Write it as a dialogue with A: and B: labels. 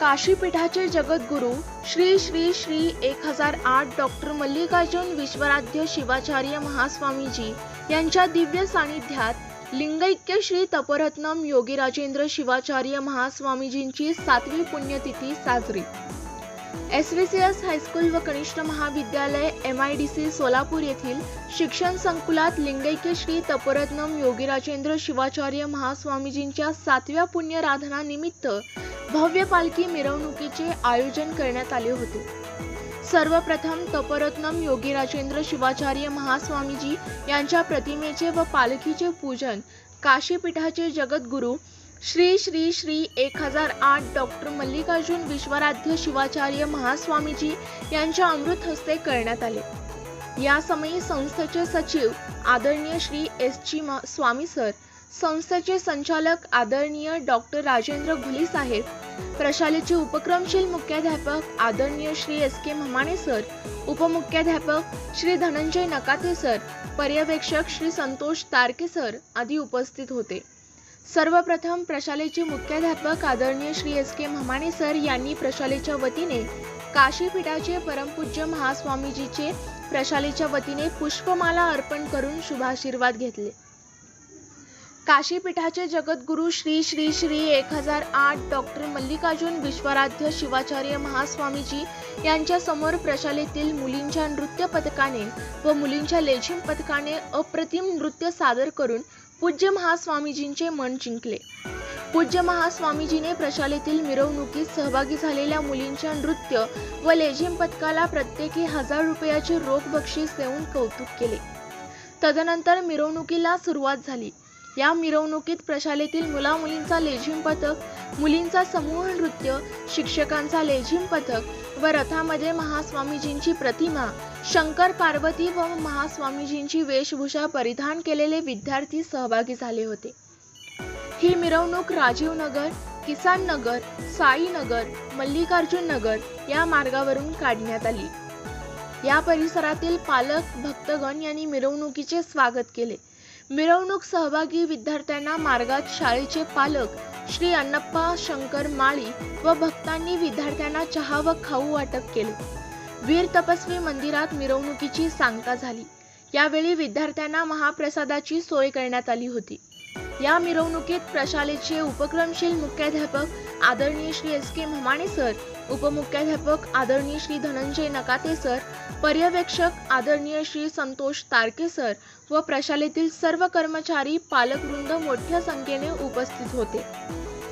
A: काशीपीठाचे जगद्गुरू श्री श्री श्री एक हजार आठ डॉक्टर मल्लिकार्जुन विश्वराध्य शिवाचार्य महास्वामीजी यांच्या दिव्य सानिध्यात लिंगैक्य श्री तपरत्नम योगीराजेंद्र शिवाचार्य महास्वामीजींची सातवी पुण्यतिथी साजरी. S V C S high school व कनिष्ठ महाविद्यालय M I D C Solapur येथील शिक्षण संकुलात लिंगैक्य श्री तपरत्नम योगीराजेंद्र शिवाचार्य महास्वामीजींच्या सातव्या पुण्यराधनानिमित्त भव्य पालखी मिरवणुकीचे आयोजन करण्यात आले होते. सर्वप्रथम तपरत्नम योगीराजेंद्र शिवाचार्य महास्वामीजी यांच्या प्रतिमेचे व पालखीचे पूजन काशीपीठाचे जगद्गुरू श्री श्री श्री एक हजार आठ डॉक्टर मल्लिकार्जुन विश्वराध्य शिवाचार्य महास्वामीजी यांच्या अमृत हस्ते करण्यात आले. या समयी संस्थेचे सचिव आदरणीय Shri S G Swami sir संस्थेचे संचालक आदरणीय डॉक्टर राजेंद्र घुली साहेब प्रशालेचे उपक्रमशील मुख्याध्यापक आदरणीय Shri S K Mhamane sir उपमुख्याध्यापक Shri Dhananjay Nakate sir पर्यवेक्षक श्री संतोष तारके सर आदी उपस्थित होते. सर्वप्रथम प्रशालेचे मुख्याध्यापक आदरणीय Shri S K Mhamane sir यांनी प्रशालेच्या वतीने काशीपीठाचे परमपूज्य महास्वामीजीचे प्रशालेच्या वतीने पुष्पमाला अर्पण करून शुभाशीर्वाद घेतले. काशीपीठाचे जगद्गुरू श्री श्री श्री एक हजार आठ डॉक्टर मल्लिकार्जुन विश्वराध्य शिवाचार्य महास्वामीजी यांच्या समोर प्रशालेतील मुलींच्या नृत्य पथकाने व मुलींच्या लेझिम पथकाने अप्रतिम नृत्य सादर करून पूज्य महास्वामीजींचे मन जिंकले. पूज्य महास्वामीजीने प्रशालेतील मिरवणुकीत सहभागी झालेल्या मुलींच्या नृत्य व लेझिम पथकाला प्रत्येकी हजार रुपयाचे रोख बक्षीस देऊन कौतुक केले. तदनंतर मिरवणुकीला सुरुवात झाली. या मिरवणुकीत प्रशालेतील मुलामुलींचा लेझिम पथक मुलींचा समूह नृत्य शिक्षकांचा लेझिम पथक व रथामध्ये महास्वामीजींची प्रतिमा शंकर पार्वती व महास्वामीजींची वेशभूषा परिधान केलेले विद्यार्थी सहभागी झाले होते. ही मिरवणूक राजीव नगर किसान नगर साई नगर मल्लिकार्जुन नगर या मार्गावरून काढण्यात आली. या परिसरातील पालक भक्तगण यांनी मिरवणुकीचे स्वागत केले. मिरवणूक सहभागी विद्यार्थ्यांना मार्गात शाळेचे पालक श्री अण्णप्पा शंकर माळी व भक्तांनी विद्यार्थ्यांना चहा व खाऊ वाटप केले. वीर तपस्वी मंदिरात मिरवणुकीची सांगता झाली. यावेळी विद्यार्थ्यांना महाप्रसादाची सोय करण्यात आली होती. या मिरवणुकीत प्रशालेचे उपक्रमशील मुख्याध्यापक आदरणीय Shri S K Mhamane sir उपमुख्याध्यापक आदरणीय श्री धनंजय नकाते सर पर्यवेक्षक आदरणीय श्री संतोष तारके सर व प्रशालेतील सर्व कर्मचारी पालकवृंद मोठ्या संख्येने उपस्थित होते.